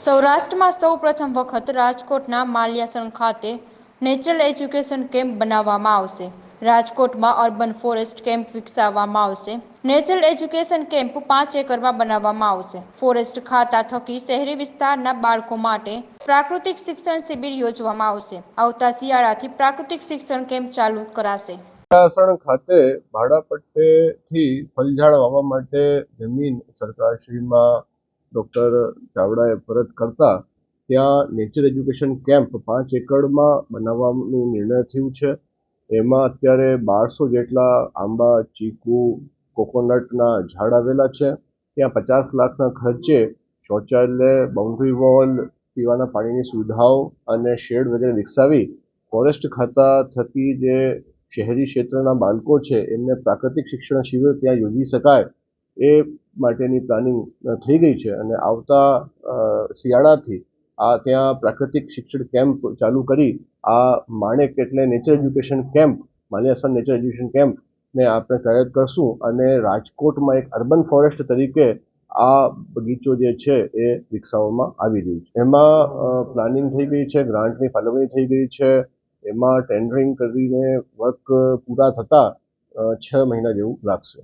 સૌરાષ્ટ્રમાં સૌ પ્રથમ વખત રાજકોટના માલ્યાસણ ખાતે નેચરલ એજ્યુકેશન કેમ્પ બનાવવામાં આવશે. રાજકોટમાં અર્બન ફોરેસ્ટ કેમ્પ વિકસાવવામાં આવશે. નેચરલ એજ્યુકેશન કેમ્પ પાંચ એકરમાં બનાવવામાં આવશે. ફોરેસ્ટ ખાતા થકી શહેરી વિસ્તારના બાળકો માટે પ્રાકૃતિક શિક્ષણ શિબિર યોજવામાં આવશે. આવતા શિયાળાથી પ્રાકૃતિક શિક્ષણ કેમ્પ ચાલુ કરાશે. આસણ ખાતે ભાડાપટ્ટેથી ફલઝાડ વાવવા માટે જમીન સરકારશ્રીમાં ડૉક્ટર ચાવડાએ પરત કરતા ત્યાં નેચર એજ્યુકેશન કેમ્પ પાંચ એકડમાં બનાવવાનું નિર્ણય થયું છે. એમાં અત્યારે બારસો જેટલા આંબા, ચીકુ, કોકોનટના ઝાડ આવેલા છે. ત્યાં પચાસ લાખના ખર્ચે શૌચાલય બાઉન્ડ્રી વોલ પીવાના પાણીની સુવિધાઓ અને શેડ વગેરે વિકસાવી ફોરેસ્ટ ખાતા થકી જે શહેરી ક્ષેત્રના બાળકો છે એમને પ્રાકૃતિક શિક્ષણ શિબિર ત્યાં યોજી શકાય એ માટેની પ્લાનિંગ થઈ ગઈ છે અને આવતા શિયાળાથી આ ત્યાં પ્રાકૃતિક શિક્ષણ કેમ્પ ચાલુ કરી, આ માણેક એટલે nature education camp Malyasan nature education camp ને આપણે કાર્યરત કરશું અને રાજકોટમાં એક અર્બન ફોરેસ્ટ તરીકે આ બગીચો જે છે એ વિકસાવવામાં આવી રહ્યું છે. એમાં પ્લાનિંગ થઈ ગઈ છે, ગ્રાન્ટની ફાળવણી થઈ ગઈ છે, એમાં ટેન્ડરિંગ કરીને વર્ક પૂરા થતાં છ મહિના જેવું લાગશે.